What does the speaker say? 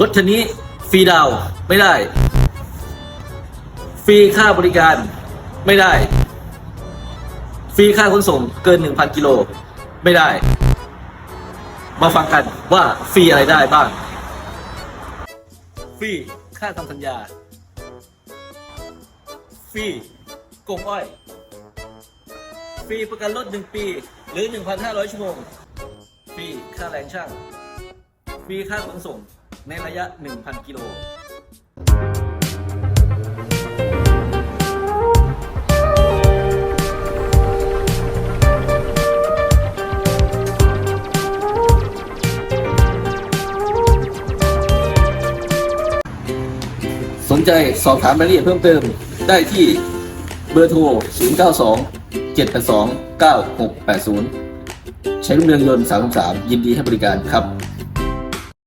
รถคันนี้ฟรีดาวไม่ได้ ฟรีค่าบริการไม่ได้ ฟรีค่าขนส่งเกิน 1,000 กิโลไม่ได้ มาฟังกันว่าฟรีอะไรได้บ้าง ฟรีค่าทำสัญญา ฟรีกงอ้อย ฟรีประกันรถ1 ปี หรือ 1,500 ชั่วโมง ฟรีค่าแรงช่าง ฟรีค่าขนส่ง ในระยะ 1,000 กิโลสนใจสอบถามรายละเอียดเพิ่มเติมได้ที่เบอร์โทร 092 782 9680 ใช้รุ่งเรืองยนต์ 333ยินดีให้บริการครับ